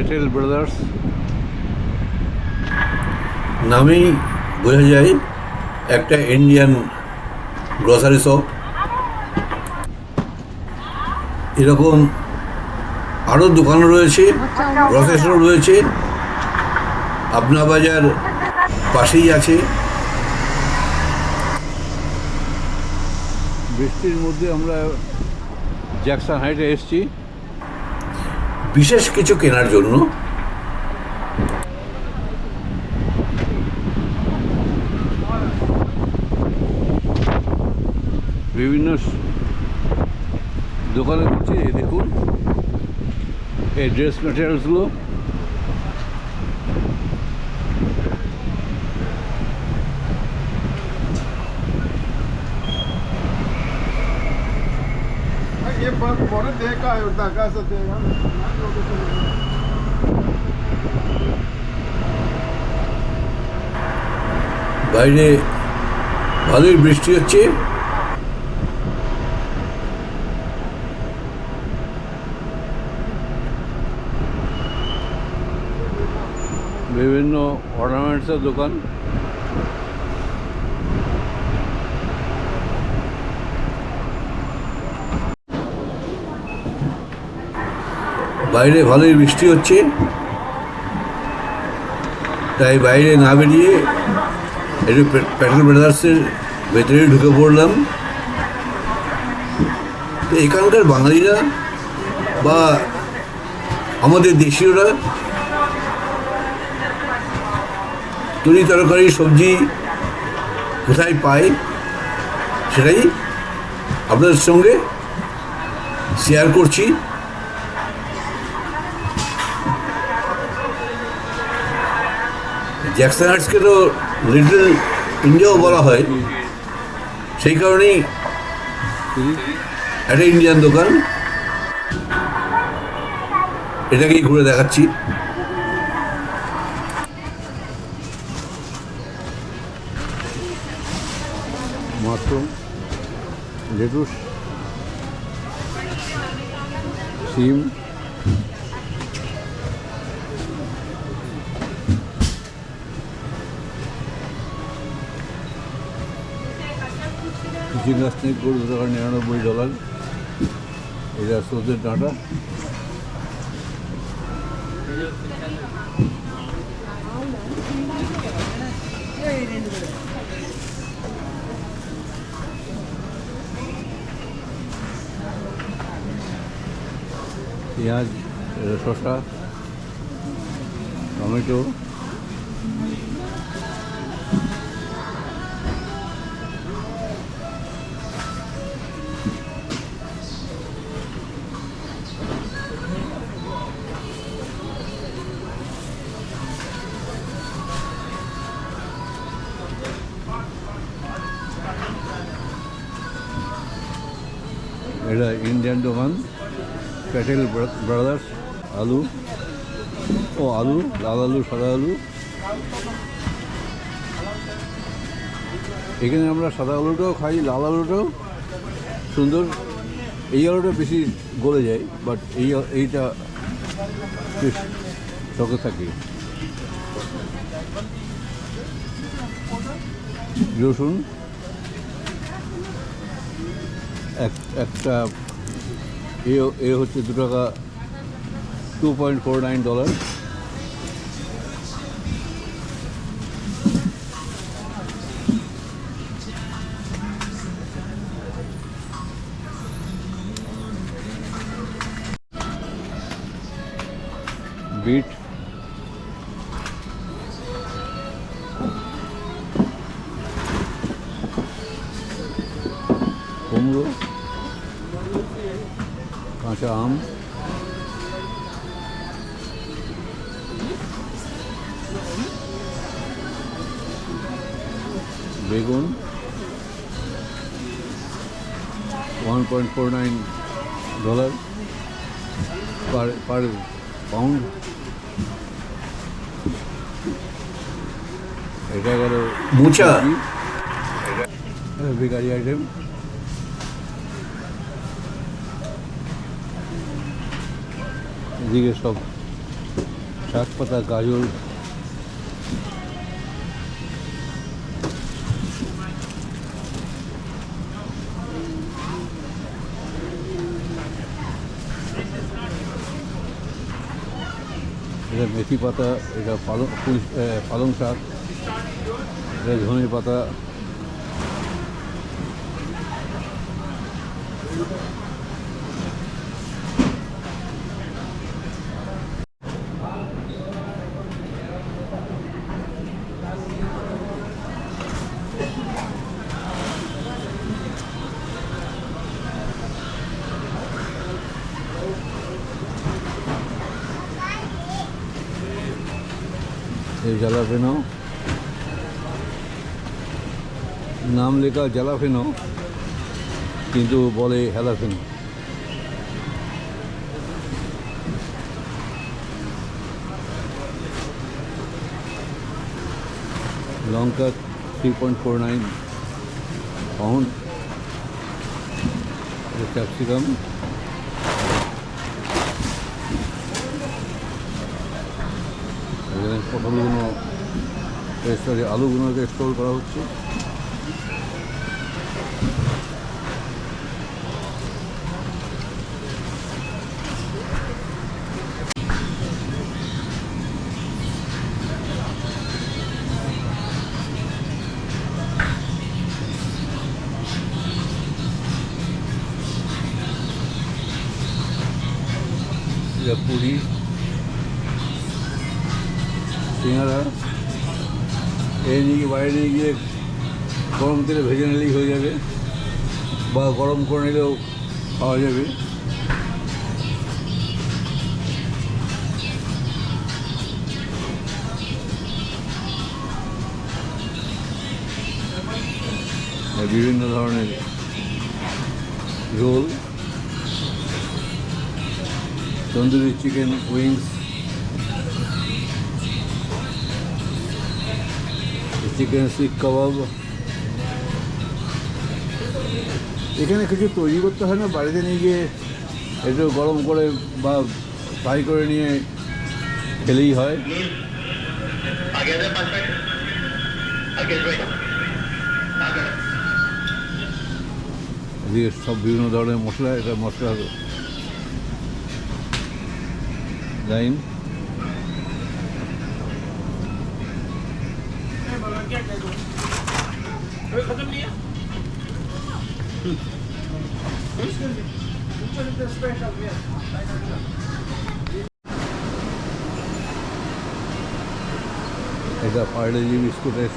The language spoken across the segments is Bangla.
প্যাটেল ব্রাদার্স নামেই বোঝা যায় একটা ইন্ডিয়ান গ্রসারি শপ এরকম আরও দোকান রয়েছে গ্রসারি স্টোর রয়েছে। আপনা বাজার পাশেই আছে। বৃষ্টির মধ্যে আমরা জ্যাকসন হাইটে এসেছি। বিশেষ কিছু কেনার জন্য? বিভিন্ন দোকানে ঘুরছি দেখুন এই ড্রেস ম্যাটেরিয়ালসগুলো ಬಂದು ಬರೋ ದೇಕ ಇವ್ರದ್ದು ಆಕಾಶ ದೇಗ বাইরে ভালোই বৃষ্টি হচ্ছে বিভিন্ন অর্নামেন্টসের দোকান বাইরে ভালোই বৃষ্টি হচ্ছে। তাই বাইরে না বেরিয়ে একটু প্যাটেল ব্রাদার্সের ভেতরে ঢুকে পড়লাম। তো এখানকার বাঙালিরা বা আমাদের দেশীয়রা তরি তরকারি, সবজি কোথায় পায় সেটাই আপনাদের সঙ্গে শেয়ার করছি। জ্যাকসন হার্টসকে তো লিটল ইন্ডিয়াও বলা হয়। সেই কারণেই একটা ইন্ডিয়ান দোকান। এটাকেই ঘুরে দেখাচ্ছি। মাশরুম লেটুস, সিম কিছু গাছ নেই গরু টাকা নিরানব্বই ডলার। এটা সৌদের ডাঁটা। পেঁয়াজ শসা টমেটো। ইন্ডিয়ান দোকান প্যাটেল ব্রাদার্স আলু ও আলু লাল আলু সাদা আলু এখানে আমরা সাদা আলুটাও খাই লাল আলুটাও সুন্দর। এই আলুটা বেশি গলে যায় বাট এই এইটা বেশ শখে থাকে। রসুন। এক, একটা এ এ হচ্ছে দু টাকা two point four nine dollar beet কুমড়ো কাঁচা আম। বেগুন। One point four nine dollar per per pound এটা গেল মোচা। বেকারি আইটেম এদিকে সব শাক পাতা, গাজর। এটা মেথি পাতা, এটা পালং পালং শাক। এটা ধনে পাতা। এই জ্বালাফেনো নাম লেখা জ্বালাফেনো কিন্তু বলে হেলাফেনো লঙ্কা three point four nine pound capsicum এখানে পটলগুলো সরি আলুগুলোকে স্টোর করা হচ্ছে। পুরি। বাইরে গিয়ে গরম তেলে ভেজে নিলেই হয়ে যাবে। বা গরম করে নিলেও পাওয়া যাবে। বিভিন্ন ধরনের roll, tandoori chicken, wings chicken এখানে কিছু তৈরি করতে হয় না বাড়িতে নিয়ে গিয়ে একটু গরম করে বা ফ্রাই করে নিয়ে খেলেই হয়। সব বিভিন্ন ধরনের মশলা এটা মশলা লাইন এটা পার্লেজি বিস্কুটের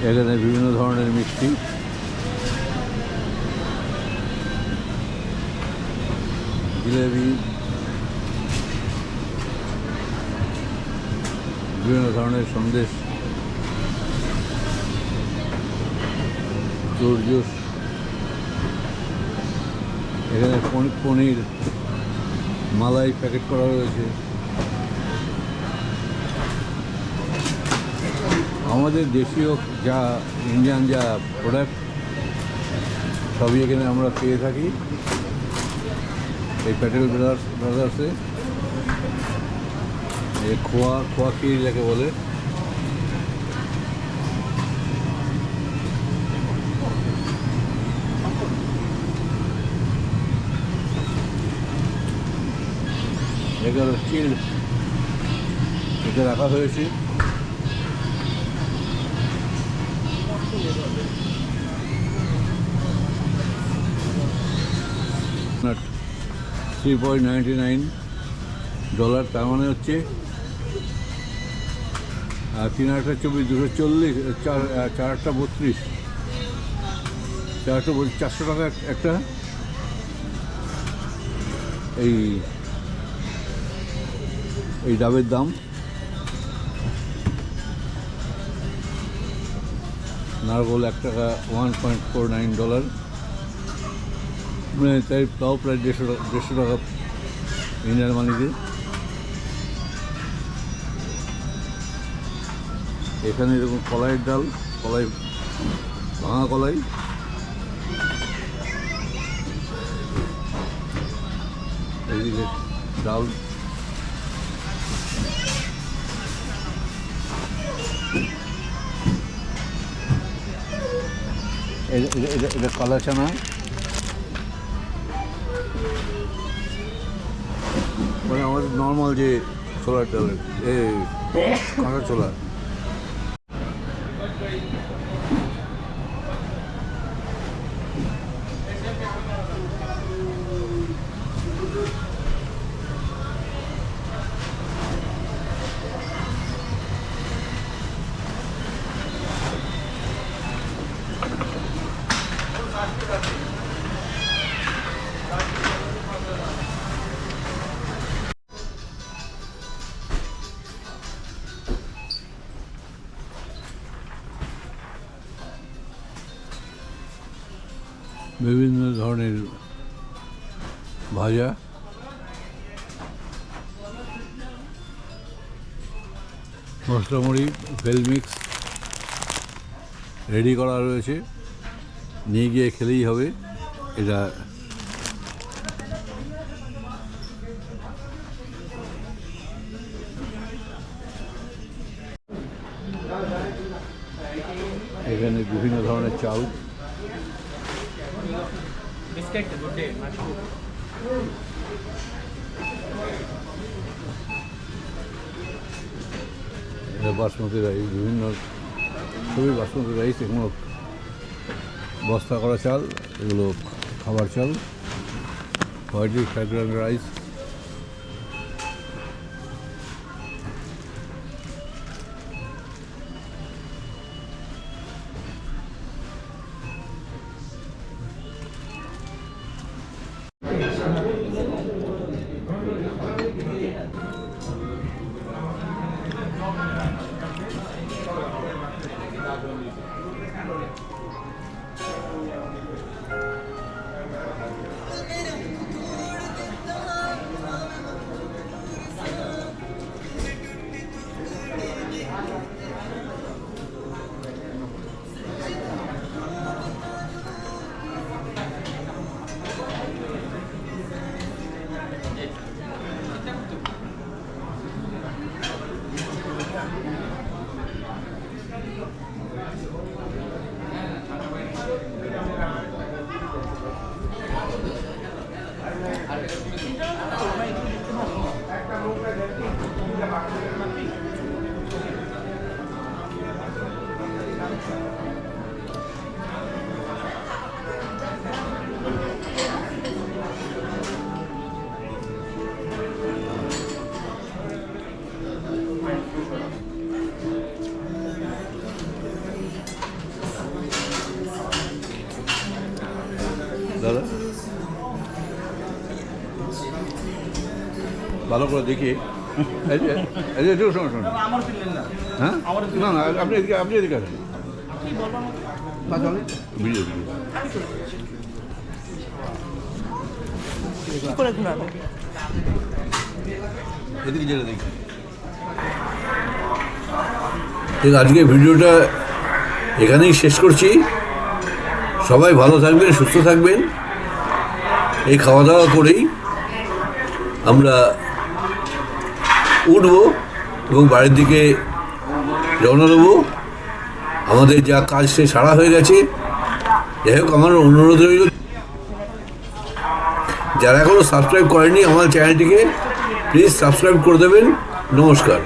এখানে বিভিন্ন ধরনের মিষ্টি জিলেবি বিভিন্ন ধরনের সন্দেশ জোর জুস, এখানে পনির, মালাই প্যাকেট করা রয়েছে। আমাদের দেশীয় যা ইন্ডিয়ান যা প্রোডাক্ট, সবই এখানে আমরা পেয়ে থাকি। এই প্যাটেল ব্রাদার্স, ব্রাদার্সে খোয়া খোয়া ক্ষীর যাকে বলে। এটা রাখা হয়েছে। Three point ninety nine dollar তার মানে হচ্ছে তিন আটটা চব্বিশ, দুশো চল্লিশ চার চার আটটা বত্রিশ। চার আটটা বত্রিশ, চারশো টাকা একটা? এই এই ডাবের দাম। নারগোল এক টাকা, one point four nine dollar. মানে তাই তাও প্রায় দেড়শো টাকা দেড়শো টাকা ইন্ডিয়ান মানিতে। এখানে এরকম কলাইয়ের ডাল, কলাই, ভাঙা কলাই। এদিকে ডাল। এটা কালা চানা মানে আমাদের নর্মাল যে ছোলার ডাল এ কাঁচা ছোলা। বিভিন্ন ধরনের ভাজা। মশলা মুড়ি ভেল মিক্স রেডি করা রয়েছে। নিয়ে গিয়ে খেলেই হবে। এটা এখানে বিভিন্ন ধরনের চাল এটা বাসমতি রাইস বিভিন্ন খুবই বাসমতি রাইস এগুলো বস্তা করা চাল, এগুলো খাবার চাল, হোয়াইট রাইস ভালো করে দেখি। শোনো শোনো। হ্যাঁ? না না আপনি এদিকে আপনি এদিকে আসেন। এদিকে যেটা দেখি। ঠিক আজকে ভিডিওটা এখানেই শেষ করছি। সবাই ভালো থাকবেন সুস্থ থাকবেন। এই খাওয়া দাওয়া করেই আমরা উঠবো এবং বাড়ির দিকে রওনা দেবো। আমাদের যা কাজ সে সারা হয়ে গেছে। যাই হোক, আমার অনুরোধ রইল, যারা এখনও সাবস্ক্রাইব করেনি আমার চ্যানেলটিকে প্লিজ সাবস্ক্রাইব করে দেবেন। নমস্কার।